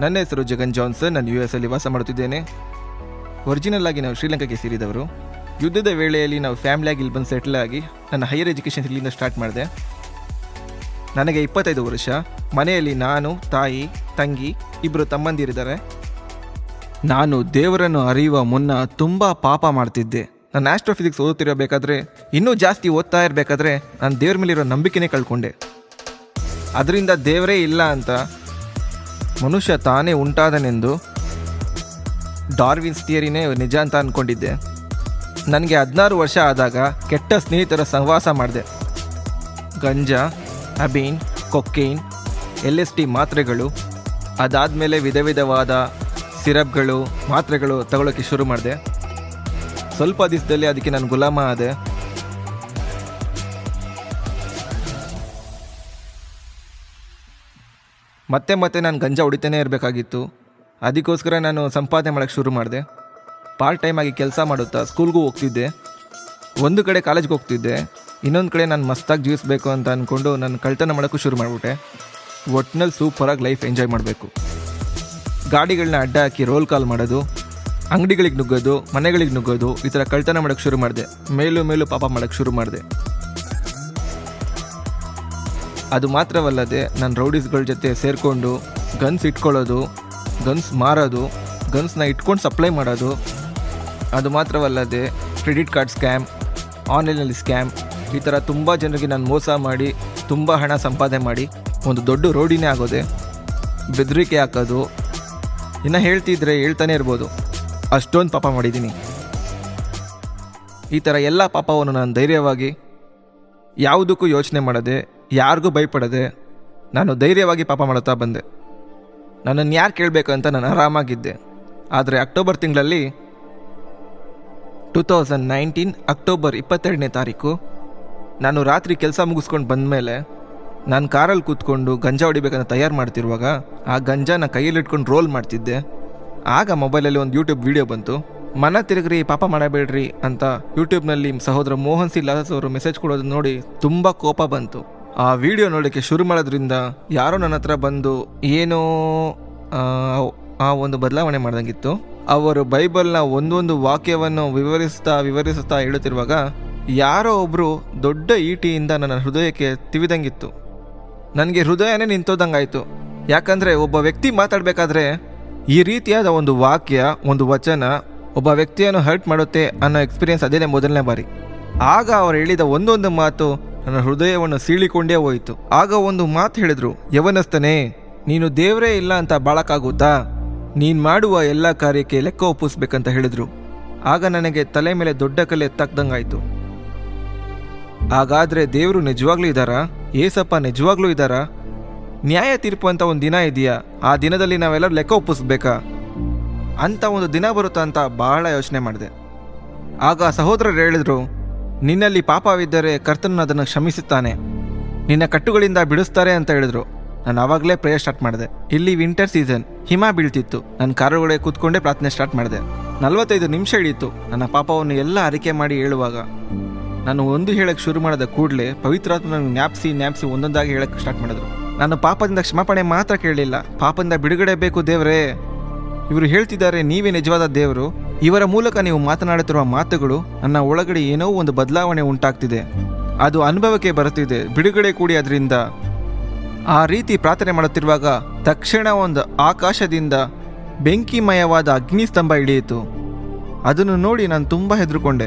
ನನ್ನ ಹೆಸರು ಜಗನ್ ಜಾನ್ಸನ್, ನಾನು ಯು ಎಸ್ ಅಲ್ಲಿ ವಾಸ ಮಾಡುತ್ತಿದ್ದೇನೆ. ಒರಿಜಿನಲ್ ಆಗಿ ನಾವು ಶ್ರೀಲಂಕಾಗೆ ಸೇರಿದವರು. ಯುದ್ಧದ ವೇಳೆಯಲ್ಲಿ ನಾವು ಫ್ಯಾಮಿಲಿಯಾಗಿ ಇಲ್ಲಿ ಬಂದು ಸೆಟ್ಲ್ ಆಗಿ ನನ್ನ ಹೈಯರ್ ಎಜುಕೇಷನ್ ಇಲ್ಲಿಂದ ಸ್ಟಾರ್ಟ್ ಮಾಡಿದೆ. ನನಗೆ ಇಪ್ಪತ್ತೈದು ವರ್ಷ. ಮನೆಯಲ್ಲಿ ನಾನು, ತಾಯಿ, ತಂಗಿ ಇಬ್ಬರು ತಮ್ಮಂದಿರಿದ್ದಾರೆ. ನಾನು ದೇವರನ್ನು ಅರಿಯುವ ಮುನ್ನ ತುಂಬ ಪಾಪ ಮಾಡ್ತಿದ್ದೆ. ನಾನು ಆಸ್ಟ್ರೋಫಿಸಿಕ್ಸ್ ಓದುತ್ತಿರಬೇಕಾದ್ರೆ, ಇನ್ನೂ ಜಾಸ್ತಿ ಓದ್ತಾ ಇರಬೇಕಾದ್ರೆ ನಾನು ದೇವ್ರ ಮೇಲಿರೋ ನಂಬಿಕೆನೇ ಕಳ್ಕೊಂಡೆ. ಅದರಿಂದ ದೇವರೇ ಇಲ್ಲ ಅಂತ ಮನುಷ್ಯ ತಾನೇ ಉಂಟಾದನೆಂದು ಡಾರ್ವಿನ್ಸ್ ಥಿಯರಿನೇ ನಿಜ ಅಂತ ಅಂದ್ಕೊಂಡಿದ್ದೆ ನನಗೆ ಹದಿನಾರು ವರ್ಷ ಆದಾಗ ಕೆಟ್ಟ ಸ್ನೇಹಿತರ ಸಹವಾಸ ಮಾಡಿದೆ. ಗಂಜಾ, ಅಬೀನ್, ಕೊಕ್ಕೇನ್, ಎಲ್ ಎಸ್ ಟಿ ಮಾತ್ರೆಗಳು, ಅದಾದಮೇಲೆ ವಿಧ ವಿಧವಾದ ಸಿರಪ್ಗಳು, ಮಾತ್ರೆಗಳು ತಗೊಳ್ಳೋಕ್ಕೆ ಶುರು ಮಾಡಿದೆ. ಸ್ವಲ್ಪ ದಿವಸದಲ್ಲಿ ಅದಕ್ಕೆ ನಾನು ಗುಲಾಮ ಆದೆ. ಮತ್ತೆ ಮತ್ತೆ ನಾನು ಗಂಜಾ ಹೊಡಿತೇನೆ ಇರಬೇಕಾಗಿತ್ತು. ಅದಕ್ಕೋಸ್ಕರ ನಾನು ಸಂಪಾದನೆ ಮಾಡೋಕ್ಕೆ ಶುರು ಮಾಡಿದೆ. ಪಾರ್ಟ್ ಟೈಮ್ ಆಗಿ ಕೆಲಸ ಮಾಡುತ್ತಾ ಸ್ಕೂಲ್ಗೂ ಹೋಗ್ತಿದ್ದೆ. ಒಂದು ಕಡೆ ಕಾಲೇಜ್ಗೆ ಹೋಗ್ತಿದ್ದೆ. ಇನ್ನೊಂದು ಕಡೆ ನಾನು ಮಸ್ತಾಗಿ ಜೀವಿಸಬೇಕು ಅಂತ ಅಂದ್ಕೊಂಡು ನಾನು ಕಳ್ತನ ಮಾಡೋಕ್ಕೂ ಶುರು ಮಾಡಿಬಿಟ್ಟೆ. ಒಟ್ನಲ್ಲಿ ಸೂಪರಾಗಿ ಲೈಫ್ ಎಂಜಾಯ್ ಮಾಡಬೇಕು. ಗಾಡಿಗಳನ್ನ ಅಡ್ಡ ಹಾಕಿ ರೋಲ್ ಕಾಲ್ ಮಾಡೋದು, ಅಂಗಡಿಗಳಿಗೆ ನುಗ್ಗೋದು, ಮನೆಗಳಿಗೆ ನುಗ್ಗೋದು ಈ ಥರ ಕಳ್ತನ ಮಾಡೋಕ್ಕೆ ಶುರು ಮಾಡಿದೆ. ಮೇಲೂ ಮೇಲೂ ಪಾಪ ಮಾಡೋಕ್ಕೆ ಶುರು ಮಾಡಿದೆ. ಅದು ಮಾತ್ರವಲ್ಲದೆ ನಾನು ರೌಡೀಸ್ಗಳ ಜೊತೆ ಸೇರಿಕೊಂಡು ಗನ್ಸ್ ಇಟ್ಕೊಳ್ಳೋದು ಗನ್ಸ್ ಮಾರೋದು ಗನ್ಸ್ನ ಇಟ್ಕೊಂಡು ಸಪ್ಲೈ ಮಾಡೋದು, ಅದು ಮಾತ್ರವಲ್ಲದೆ ಕ್ರೆಡಿಟ್ ಕಾರ್ಡ್ ಸ್ಕ್ಯಾಮ್ ಆನ್ಲೈನಲ್ಲಿ ಸ್ಕ್ಯಾಮ್ ಈ ಥರ ತುಂಬ ಜನರಿಗೆ ನಾನು ಮೋಸ ಮಾಡಿ, ತುಂಬ ಹಣ ಸಂಪಾದನೆ ಮಾಡಿ ಒಂದು ದೊಡ್ಡ ರೋಡಿನೇ ಆಗೋದೆ, ಬೆದರಿಕೆ ಹಾಕೋದು. ಇನ್ನು ಹೇಳ್ತಿದ್ರೆ ಹೇಳ್ತಾನೆ ಇರ್ಬೋದು. ಅಷ್ಟೊಂದು ಪಾಪ ಮಾಡಿದ್ದೀನಿ ಈ ಥರ ಎಲ್ಲ ಪಾಪವನ್ನು ನಾನು ಧೈರ್ಯವಾಗಿ ಯಾವುದಕ್ಕೂ ಯೋಚನೆ ಮಾಡದೆ ಯಾರಿಗೂ ಭಯಪಡದೆ ನಾನು ಧೈರ್ಯವಾಗಿ ಪಾಪ ಮಾಡುತ್ತಾ ಬಂದೆ. ನನ್ನನ್ನು ಯಾರು ಕೇಳಬೇಕು ಅಂತ ನಾನು ಆರಾಮಾಗಿದ್ದೆ. ಆದರೆ ಅಕ್ಟೋಬರ್ ತಿಂಗಳಲ್ಲಿ ಟೂ ತೌಸಂಡ್ ನೈನ್ಟೀನ್ ಅಕ್ಟೋಬರ್ ಇಪ್ಪತ್ತೆರಡನೇ ತಾರೀಕು ನಾನು ರಾತ್ರಿ ಕೆಲಸ ಮುಗಿಸ್ಕೊಂಡು ಬಂದಮೇಲೆ ನಾನು ಕಾರಲ್ಲಿ ಕೂತ್ಕೊಂಡು ಗಂಜಾ ಹೊಡಿಬೇಕಂತ ತಯಾರು ಮಾಡ್ತಿರುವಾಗ ಆ ಗಂಜಾನ ಕೈಯಲ್ಲಿ ಇಟ್ಕೊಂಡು ರೋಲ್ ಮಾಡ್ತಿದ್ದೆ. ಆಗ ಮೊಬೈಲಲ್ಲಿ ಒಂದು ಯೂಟ್ಯೂಬ್ ವಿಡಿಯೋ ಬಂತು. ಮನ ತಿರುಗ್ರಿ, ಪಾಪ ಮಾಡಬೇಡ್ರಿ ಅಂತ ಯೂಟ್ಯೂಬ್ನಲ್ಲಿ ಸಹೋದರ ಮೋಹನ್ ಸಿ ಲಾಸ್ ಅವರು ಮೆಸೇಜ್ ಕೊಡೋದು ನೋಡಿ ತುಂಬ ಕೋಪ ಬಂತು. ಆ ವಿಡಿಯೋ ನೋಡೋಕ್ಕೆ ಶುರು ಮಾಡೋದ್ರಿಂದ ಯಾರೋ ನನ್ನ ಹತ್ರ ಬಂದು ಏನೋ ಆ, ಆ ಒಂದು ಬದಲಾವಣೆ ಮಾಡ್ದಂಗಿತ್ತು. ಅವರು ಬೈಬಲ್ನ ಒಂದೊಂದು ವಾಕ್ಯವನ್ನು ವಿವರಿಸ್ತಾ ವಿವರಿಸ್ತಾ ಹೇಳುತ್ತಿರುವಾಗ ಯಾರೋ ಒಬ್ಬರು ದೊಡ್ಡ ಈಟಿಯಿಂದ ನನ್ನ ಹೃದಯಕ್ಕೆ ತಿವಿದಂಗಿತ್ತು. ನನಗೆ ಹೃದಯನೇ ನಿಂತೋದಂಗಾಯಿತು. ಯಾಕಂದರೆ ಒಬ್ಬ ವ್ಯಕ್ತಿ ಮಾತಾಡಬೇಕಾದ್ರೆ ಈ ರೀತಿಯಾದ ಒಂದು ವಾಕ್ಯ ಒಂದು ವಚನ ಒಬ್ಬ ವ್ಯಕ್ತಿಯನ್ನು ಹರ್ಟ್ ಮಾಡುತ್ತೆ ಅನ್ನೋ ಎಕ್ಸ್ಪೀರಿಯನ್ಸ್ ಅದೇನೇ ಮೊದಲನೇ ಬಾರಿ. ಆಗ ಅವರು ಹೇಳಿದ ಒಂದೊಂದು ಮಾತು ನನ್ನ ಹೃದಯವನ್ನು ಸೀಳಿಕೊಂಡೇ ಹೋಯಿತು. ಆಗ ಒಂದು ಮಾತು ಹೇಳಿದ್ರು ಯವನಸ್ತನೇ ನೀನು ದೇವರೇ ಇಲ್ಲ ಅಂತ ಬಾಳಕ್ಕಾಗುತ್ತಾ? ನೀನು ಮಾಡುವ ಎಲ್ಲ ಕಾರ್ಯಕ್ಕೆ ಲೆಕ್ಕ ಒಪ್ಪಿಸ್ಬೇಕಂತ ಹೇಳಿದ್ರು. ಆಗ ನನಗೆ ತಲೆ ಮೇಲೆ ದೊಡ್ಡ ಕಲೆ ತಕ್ಕದಂಗಾಯಿತು ಹಾಗಾದ್ರೆ ದೇವರು ನಿಜವಾಗ್ಲೂ ಇದ್ದಾರಾ? ಏಸಪ್ಪ ನಿಜವಾಗ್ಲೂ ಇದ್ದಾರಾ? ನ್ಯಾಯ ತೀರ್ಪು ಅಂತ ಒಂದು ದಿನ ಇದೆಯಾ? ಆ ದಿನದಲ್ಲಿ ನಾವೆಲ್ಲರೂ ಲೆಕ್ಕ ಒಪ್ಪಿಸ್ಬೇಕಾ? ಅಂತ ಒಂದು ದಿನ ಬರುತ್ತಾ ಅಂತ ಬಹಳ ಯೋಚನೆ ಮಾಡಿದೆ. ಆಗ ಸಹೋದರರು ಹೇಳಿದ್ರು ನಿನ್ನಲ್ಲಿ ಪಾಪವಿದ್ದರೆ ಕರ್ತನು ಅದನ್ನು ಕ್ಷಮಿಸುತ್ತಾನೆ. ನಿನ್ನ ಕಟ್ಟುಗಳಿಂದ ಬಿಡಿಸ್ತಾರೆ ಅಂತ ಹೇಳಿದ್ರು. ನಾನು ಆವಾಗಲೇ ಪ್ರೇಯರ್ ಸ್ಟಾರ್ಟ್ ಮಾಡಿದೆ. ಇಲ್ಲಿ ವಿಂಟರ್ ಸೀಸನ್ ಹಿಮ ಬೀಳ್ತಿತ್ತು. ನನ್ನ ಕಾರುಗಳೇ ಕೂತ್ಕೊಂಡೇ ಪ್ರಾರ್ಥನೆ ಸ್ಟಾರ್ಟ್ ಮಾಡಿದೆ. ನಲವತ್ತೈದು ನಿಮಿಷ ಹಿಡಿಯಿತು ನನ್ನ ಪಾಪವನ್ನು ಎಲ್ಲ ಅರಿಕೆ ಮಾಡಿ ಹೇಳುವಾಗ, ನಾನು ಒಂದು ಹೇಳಕ್ಕೆ ಶುರು ಮಾಡಿದ ಕೂಡಲೇ ಪವಿತ್ರಾತ್ಮ ನ್ಯಾಪ್ಸಿ ಜ್ಞಾಪಿಸಿ ಒಂದೊಂದಾಗಿ ಹೇಳಕ್ಕೆ ಸ್ಟಾರ್ಟ್ ಮಾಡಿದ್ರು. ನಾನು ಪಾಪದಿಂದ ಕ್ಷಮಾಪಣೆ ಮಾತ್ರ ಕೇಳಲಿಲ್ಲ. ಪಾಪದಿಂದ ಬಿಡುಗಡೆ ಬೇಕು ದೇವರೇ. ಇವರು ಹೇಳ್ತಿದ್ದಾರೆ, ನೀವೇ ನಿಜವಾದ ದೇವರು. ಇವರ ಮೂಲಕ ನೀವು ಮಾತನಾಡುತ್ತಿರುವ ಮಾತುಗಳು ನನ್ನ ಒಳಗಡೆ ಏನೋ ಒಂದು ಬದಲಾವಣೆ ಉಂಟಾಗ್ತಿದೆ. ಅದು ಅನುಭವಕ್ಕೆ ಬರುತ್ತಿದೆ. ಬಿಡುಗಡೆ ಕೂಡಿ ಅದರಿಂದ. ಆ ರೀತಿ ಪ್ರಾರ್ಥನೆ ಮಾಡುತ್ತಿರುವಾಗ ತಕ್ಷಣ ಒಂದು ಆಕಾಶದಿಂದ ಬೆಂಕಿಮಯವಾದ ಅಗ್ನಿಸ್ತಂಭ ಇಳಿಯಿತು. ಅದನ್ನು ನೋಡಿ ನಾನು ತುಂಬ ಹೆದರುಕೊಂಡೆ.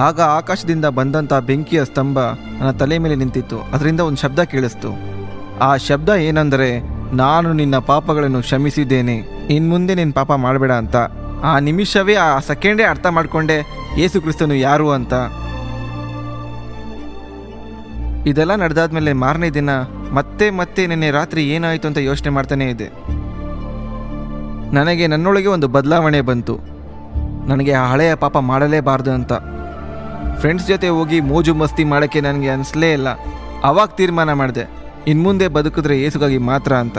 ಆಗ ಆಕಾಶದಿಂದ ಬಂದಂಥ ಬೆಂಕಿಯ ಸ್ತಂಭ ನನ್ನ ತಲೆ ಮೇಲೆ ನಿಂತಿತ್ತು. ಅದರಿಂದ ಒಂದು ಶಬ್ದ ಕೇಳಿಸ್ತು. ಆ ಶಬ್ದ ಏನೆಂದರೆ, ನಾನು ನಿನ್ನ ಪಾಪಗಳನ್ನು ಕ್ಷಮಿಸಿದ್ದೇನೆ. ಇನ್ನು ಮುಂದೆ ನಿನ್ನ ಪಾಪ ಮಾಡಬೇಡ ಅಂತ. ಆ ನಿಮಿಷವೇ ಆ ಸೆಕೆಂಡೇ ಅರ್ಥ ಮಾಡಿಕೊಂಡೆ ಯೇಸು ಕ್ರಿಸ್ತನು ಯಾರು ಅಂತ. ಇದೆಲ್ಲ ನಡೆದಾದ್ಮೇಲೆ ಮಾರನೇ ದಿನ ಮತ್ತೆ ಮತ್ತೆ ನಿನ್ನೆ ರಾತ್ರಿ ಏನಾಯಿತು ಅಂತ ಯೋಚನೆ ಮಾಡ್ತಾನೇ ಇದೆ ನನಗೆ ನನ್ನೊಳಗೆ ಒಂದು ಬದಲಾವಣೆ ಬಂತು. ನನಗೆ ಆ ಹಳೆಯ ಪಾಪ ಮಾಡಲೇಬಾರ್ದು ಅಂತ. ಫ್ರೆಂಡ್ಸ್ ಜೊತೆ ಹೋಗಿ ಮೋಜು ಮಸ್ತಿ ಮಾಡೋಕ್ಕೆ ನನಗೆ ಅನಿಸ್ಲೇ ಇಲ್ಲ. ಅವಾಗ ತೀರ್ಮಾನ ಮಾಡಿದೆ. ಇನ್ನು ಮುಂದೆ ಬದುಕಿದ್ರೆ ಏಸುಗಾಗಿ ಮಾತ್ರ ಅಂತ.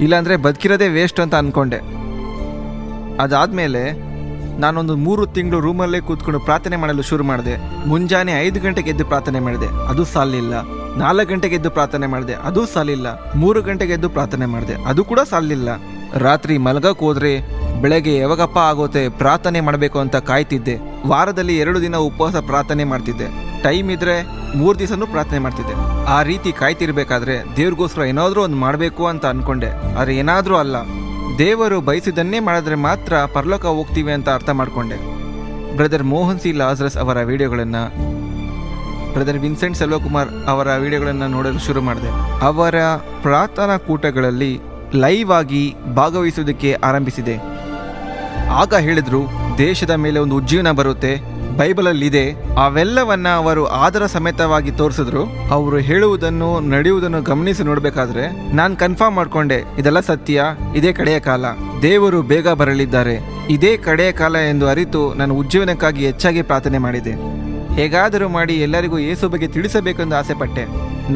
ಇಲ್ಲಾಂದರೆ ಬದುಕಿರೋದೇ ವೇಸ್ಟ್ ಅಂತ ಅಂದ್ಕೊಂಡೆ ಅದಾದಮೇಲೆ ನಾನೊಂದು ಮೂರು ತಿಂಗಳು ರೂಮಲ್ಲೇ ಕೂತ್ಕೊಂಡು ಪ್ರಾರ್ಥನೆ ಮಾಡಲು ಶುರು ಮಾಡಿದೆ. ಮುಂಜಾನೆ ಐದು ಗಂಟೆಗೆ ಎದ್ದು ಪ್ರಾರ್ಥನೆ ಮಾಡಿದೆ. ಅದು ಸಾಲಿಲ್ಲ. ನಾಲ್ಕು ಗಂಟೆಗೆ ಎದ್ದು ಪ್ರಾರ್ಥನೆ ಮಾಡಿದೆ. ಅದು ಸಾಲಿಲ್ಲ. ಮೂರು ಗಂಟೆಗೆ ಎದ್ದು ಪ್ರಾರ್ಥನೆ ಮಾಡಿದೆ. ಅದು ಕೂಡ ಸಾಲಿಲ್ಲ. ರಾತ್ರಿ ಮಲಗಕ್ಕೆ ಹೋದ್ರೆ ಬೆಳಗ್ಗೆ ಯಾವಾಗಪ್ಪ ಆಗೋತೆ ಪ್ರಾರ್ಥನೆ ಮಾಡಬೇಕು ಅಂತ ಕಾಯ್ತಿದ್ದೆ. ವಾರದಲ್ಲಿ ಎರಡು ದಿನ ಉಪವಾಸ ಪ್ರಾರ್ಥನೆ ಮಾಡ್ತಿದ್ದೆ. ಟೈಮ್ ಇದ್ರೆ ಮೂರು ದಿವಸನೂ ಪ್ರಾರ್ಥನೆ ಮಾಡ್ತಿದ್ದೆ. ಆ ರೀತಿ ಕಾಯ್ತಿರ್ಬೇಕಾದ್ರೆ ದೇವ್ರಿಗೋಸ್ಕರ ಏನಾದರೂ ಒಂದು ಮಾಡಬೇಕು ಅಂತ ಅನ್ಕೊಂಡೆ. ಆದ್ರೆ ಏನಾದರೂ ಅಲ್ಲ. ದೇವರು ಬಯಸಿದನ್ನೇ ಮಾಡಿದ್ರೆ ಮಾತ್ರ ಪರಲೋಕ ಹೋಗ್ತೀವಿ ಅಂತ ಅರ್ಥ ಮಾಡಿಕೊಂಡೆ. ಬ್ರದರ್ ಮೋಹನ್ ಸಿ ಲಾಜ್ರಸ್ ಅವರ ವಿಡಿಯೋಗಳನ್ನು, ಬ್ರದರ್ ವಿನ್ಸೆಂಟ್ ಸೆಲ್ವಕುಮಾರ್ ಅವರ ವಿಡಿಯೋಗಳನ್ನು ನೋಡಲು ಶುರು ಮಾಡಿದೆ. ಅವರ ಪ್ರಾರ್ಥನಾ ಕೂಟಗಳಲ್ಲಿ ಲೈವ್ ಆಗಿ ಭಾಗವಹಿಸುವುದಕ್ಕೆ ಆರಂಭಿಸಿದೆ. ಆಗ ಹೇಳಿದ್ರು, ದೇಶದ ಮೇಲೆ ಒಂದು ಉಜ್ಜೀವನ ಬರುತ್ತೆ ಬೈಬಲಲ್ಲಿ ಇದೆ ಅವೆಲ್ಲವನ್ನ ಅವರು ಆದರ ಸಮೇತವಾಗಿ ತೋರಿಸಿದ್ರು. ಅವರು ಹೇಳುವುದನ್ನು, ನಡೆಯುವುದನ್ನು ಗಮನಿಸಿ ನೋಡ್ಬೇಕಾದ್ರೆ, ನಾನು ಕನ್ಫರ್ಮ್ ಮಾಡ್ಕೊಂಡೆ, ಇದೆಲ್ಲ ಸತ್ಯ, ಇದೇ ಕಡೆಯ ಕಾಲ. ದೇವರು ಬೇಗ ಬರಲಿದ್ದಾರೆ. ಇದೇ ಕಡೆಯ ಕಾಲ ಎಂದು ಅರಿತು ನಾನು ಉಜ್ಜೀವನಕ್ಕಾಗಿ ಹೆಚ್ಚಾಗಿ ಪ್ರಾರ್ಥನೆ ಮಾಡಿದೆ. ಹೇಗಾದರೂ ಮಾಡಿ ಎಲ್ಲರಿಗೂ ಏಸು ಬಗ್ಗೆ ತಿಳಿಸಬೇಕೆಂದು ಆಸೆ ಪಟ್ಟೆ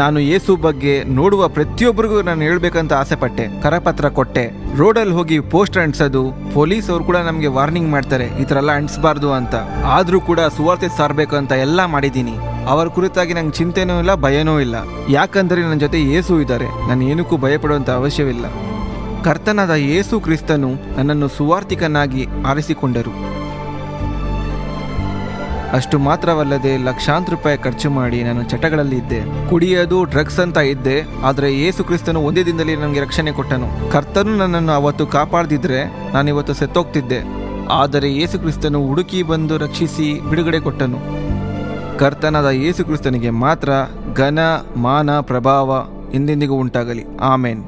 ನಾನು ಏಸು ಬಗ್ಗೆ ನೋಡುವ ಪ್ರತಿಯೊಬ್ಬರಿಗೂ ನಾನು ಹೇಳಬೇಕಂತ ಆಸೆ ಪಟ್ಟೆ ಕರಪತ್ರ ಕೊಟ್ಟೆ. ರೋಡಲ್ಲಿ ಹೋಗಿ ಪೋಸ್ಟರ್ ಅಂಟಿಸೋದು ಪೊಲೀಸ್ ಅವರು ಕೂಡ ನಮಗೆ ವಾರ್ನಿಂಗ್ ಮಾಡ್ತಾರೆ, ಈ ಥರ ಎಲ್ಲ ಅಂಟಿಸಬಾರ್ದು ಅಂತ. ಆದರೂ ಕೂಡ ಸುವಾರ್ತೆ ಸಾರಬೇಕು ಅಂತ ಎಲ್ಲ ಮಾಡಿದ್ದೀನಿ. ಅವರ ಕುರಿತಾಗಿ ನಂಗೆ ಚಿಂತೆನೂ ಇಲ್ಲ, ಭಯನೂ ಇಲ್ಲ. ಯಾಕಂದರೆ ನನ್ನ ಜೊತೆ ಏಸು ಇದ್ದಾರೆ. ನಾನು ಏನಕ್ಕೂ ಭಯಪಡುವಂಥ ಅವಶ್ಯವಿಲ್ಲ. ಕರ್ತನಾದ ಯೇಸು ಕ್ರಿಸ್ತನು ನನ್ನನ್ನು ಸುವಾರ್ಥಿಕನಾಗಿ ಆರಿಸಿಕೊಂಡರು. ಅಷ್ಟು ಮಾತ್ರವಲ್ಲದೆ ಲಕ್ಷಾಂತರ ರೂಪಾಯಿ ಖರ್ಚು ಮಾಡಿ ನಾನು ಚಟಗಳಲ್ಲಿ ಇದ್ದೆ. ಕುಡಿಯೋದು ಡ್ರಗ್ಸ್ ಅಂತ ಇದ್ದೆ. ಆದರೆ ಯೇಸು ಕ್ರಿಸ್ತನು ಒಂದೇ ದಿನದಲ್ಲಿ ನನಗೆ ರಕ್ಷಣೆ ಕೊಟ್ಟನು. ಕರ್ತನು ನನ್ನನ್ನು ಅವತ್ತು ಕಾಪಾಡದಿದ್ರೆ ನಾನು ಇವತ್ತು ಸತ್ತೋಗ್ತಿದ್ದೆ. ಆದರೆ ಯೇಸು ಕ್ರಿಸ್ತನು ಹುಡುಕಿ ಬಂದು ರಕ್ಷಿಸಿ ಬಿಡುಗಡೆ ಕೊಟ್ಟನು. ಕರ್ತನಾದ ಯೇಸು ಕ್ರಿಸ್ತನಿಗೆ ಮಾತ್ರ ಘನ, ಮಾನ, ಪ್ರಭಾವ ಎಂದೆಂದಿಗೂ ಉಂಟಾಗಲಿ. ಆಮೇನ್.